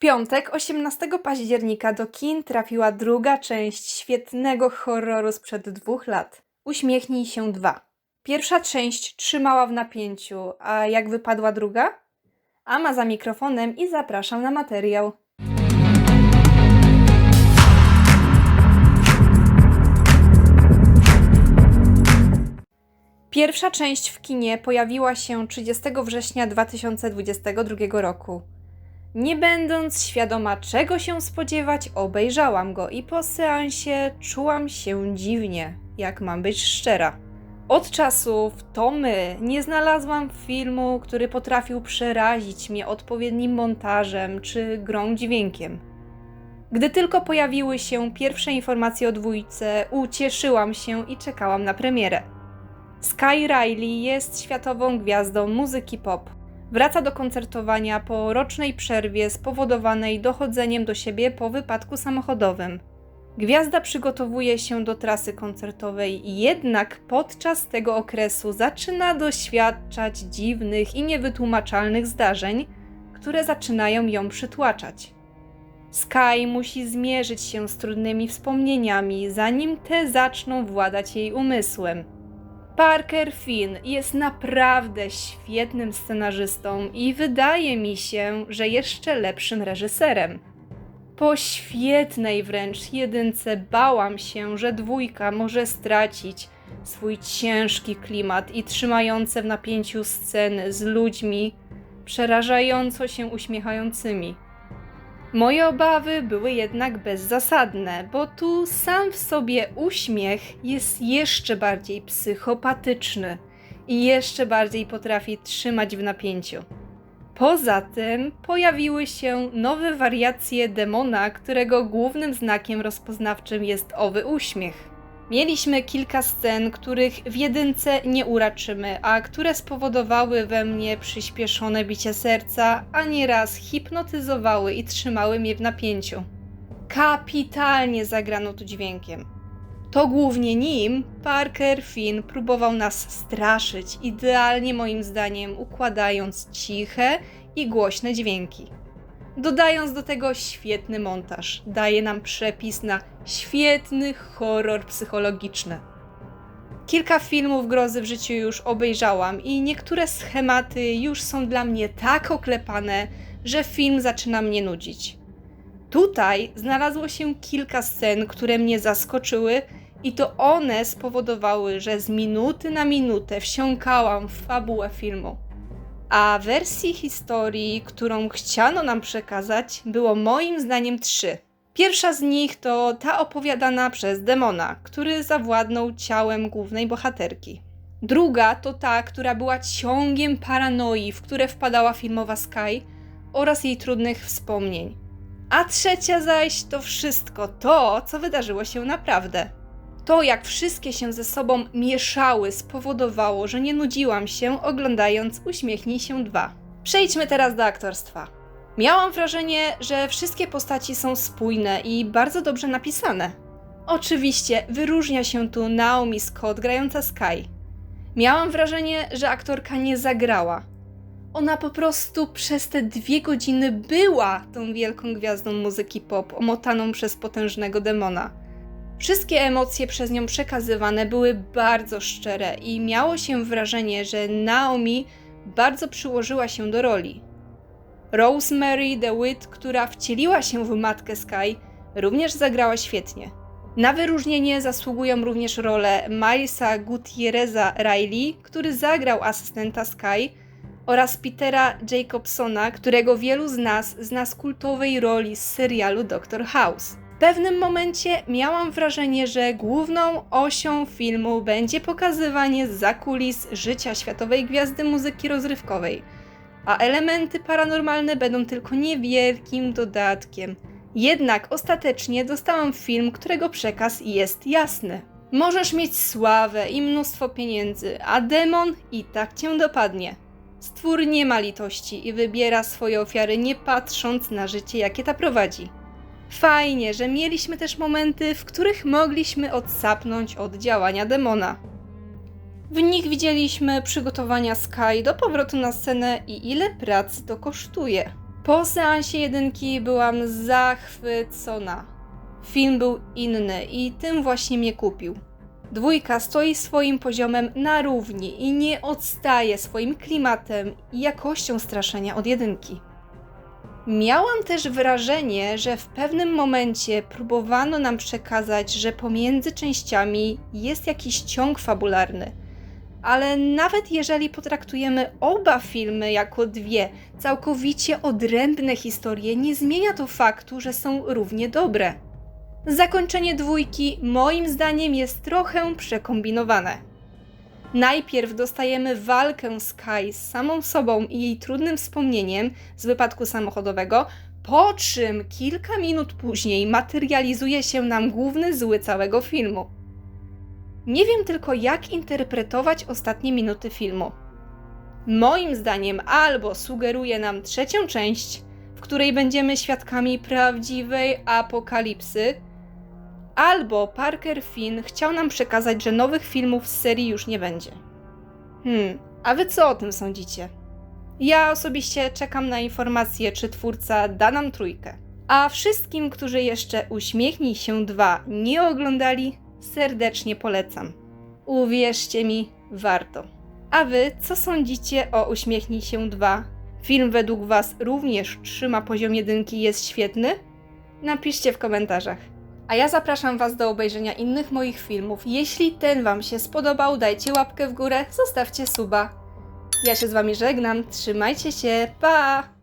piątek, 18 października, do kin trafiła druga część świetnego horroru sprzed dwóch lat. Uśmiechnij się dwa. Pierwsza część trzymała w napięciu, a jak wypadła druga? Ama za mikrofonem i zapraszam na materiał. Pierwsza część w kinie pojawiła się 30 września 2022 roku. Nie będąc świadoma czego się spodziewać, obejrzałam go i po seansie czułam się dziwnie, jak mam być szczera. Od czasów to my nie znalazłam filmu, który potrafił przerazić mnie odpowiednim montażem czy grą dźwiękiem. Gdy tylko pojawiły się pierwsze informacje o dwójce, ucieszyłam się i czekałam na premierę. Sky Riley jest światową gwiazdą muzyki pop. Wraca do koncertowania po rocznej przerwie spowodowanej dochodzeniem do siebie po wypadku samochodowym. Gwiazda przygotowuje się do trasy koncertowej, jednak podczas tego okresu zaczyna doświadczać dziwnych i niewytłumaczalnych zdarzeń, które zaczynają ją przytłaczać. Sky musi zmierzyć się z trudnymi wspomnieniami, zanim te zaczną władać jej umysłem. Parker Finn jest naprawdę świetnym scenarzystą i wydaje mi się, że jeszcze lepszym reżyserem. Po świetnej wręcz jedynce bałam się, że dwójka może stracić swój ciężki klimat i trzymające w napięciu sceny z ludźmi przerażająco się uśmiechającymi. Moje obawy były jednak bezzasadne, bo tu sam w sobie uśmiech jest jeszcze bardziej psychopatyczny i jeszcze bardziej potrafi trzymać w napięciu. Poza tym pojawiły się nowe wariacje demona, którego głównym znakiem rozpoznawczym jest owy uśmiech. Mieliśmy kilka scen, których w jedynce nie uraczymy, a które spowodowały we mnie przyspieszone bicie serca, a nieraz hipnotyzowały i trzymały mnie w napięciu. Kapitalnie zagrano tu dźwiękiem. To głównie nim Parker Finn próbował nas straszyć, idealnie moim zdaniem układając ciche i głośne dźwięki. Dodając do tego świetny montaż, daje nam przepis na świetny horror psychologiczny. Kilka filmów grozy w życiu już obejrzałam i niektóre schematy już są dla mnie tak oklepane, że film zaczyna mnie nudzić. Tutaj znalazło się kilka scen, które mnie zaskoczyły, i to one spowodowały, że z minuty na minutę wsiąkałam w fabułę filmu. A wersji historii, którą chciano nam przekazać, było moim zdaniem trzy. Pierwsza z nich to ta opowiadana przez demona, który zawładnął ciałem głównej bohaterki. Druga to ta, która była ciągiem paranoi, w które wpadała filmowa Sky oraz jej trudnych wspomnień. A trzecia zaś to wszystko to, co wydarzyło się naprawdę. To, jak wszystkie się ze sobą mieszały, spowodowało, że nie nudziłam się oglądając Uśmiechnij się 2. Przejdźmy teraz do aktorstwa. Miałam wrażenie, że wszystkie postaci są spójne i bardzo dobrze napisane. Oczywiście wyróżnia się tu Naomi Scott grająca Sky. Miałam wrażenie, że aktorka nie zagrała. Ona po prostu przez te dwie godziny była tą wielką gwiazdą muzyki pop, omotaną przez potężnego demona. Wszystkie emocje przez nią przekazywane były bardzo szczere i miało się wrażenie, że Naomi bardzo przyłożyła się do roli. Rosemary DeWitt, która wcieliła się w matkę Sky, również zagrała świetnie. Na wyróżnienie zasługują również role Milesa Gutierreza Riley, który zagrał asystenta Sky, oraz Petera Jacobsona, którego wielu z nas zna z kultowej roli z serialu Doctor House. Pewnym momencie miałam wrażenie, że główną osią filmu będzie pokazywanie za kulis życia światowej gwiazdy muzyki rozrywkowej, a elementy paranormalne będą tylko niewielkim dodatkiem. Jednak ostatecznie dostałam film, którego przekaz jest jasny. Możesz mieć sławę i mnóstwo pieniędzy, a demon i tak cię dopadnie. Stwór nie ma litości i wybiera swoje ofiary nie patrząc na życie, jakie ta prowadzi. Fajnie, że mieliśmy też momenty, w których mogliśmy odsapnąć od działania demona. W nich widzieliśmy przygotowania Sky do powrotu na scenę i ile pracy to kosztuje. Po seansie jedynki byłam zachwycona. Film był inny i tym właśnie mnie kupił. Dwójka stoi swoim poziomem na równi i nie odstaje swoim klimatem i jakością straszenia od jedynki. Miałam też wrażenie, że w pewnym momencie próbowano nam przekazać, że pomiędzy częściami jest jakiś ciąg fabularny. Ale nawet jeżeli potraktujemy oba filmy jako dwie całkowicie odrębne historie, nie zmienia to faktu, że są równie dobre. Zakończenie dwójki moim zdaniem jest trochę przekombinowane. Najpierw dostajemy walkę Sky z samą sobą i jej trudnym wspomnieniem z wypadku samochodowego, po czym kilka minut później materializuje się nam główny zły całego filmu. Nie wiem tylko, jak interpretować ostatnie minuty filmu. Moim zdaniem albo sugeruje nam trzecią część, w której będziemy świadkami prawdziwej apokalipsy, albo Parker Finn chciał nam przekazać, że nowych filmów z serii już nie będzie. Hmm, a wy co o tym sądzicie? Ja osobiście czekam na informację, czy twórca da nam trójkę. A wszystkim, którzy jeszcze Uśmiechnij się 2 nie oglądali, serdecznie polecam. Uwierzcie mi, warto. A wy co sądzicie o Uśmiechnij się 2? Film według was również trzyma poziom jedynki jest świetny? Napiszcie w komentarzach. A ja zapraszam Was do obejrzenia innych moich filmów. Jeśli ten Wam się spodobał, dajcie łapkę w górę, zostawcie suba. Ja się z Wami żegnam, trzymajcie się, pa!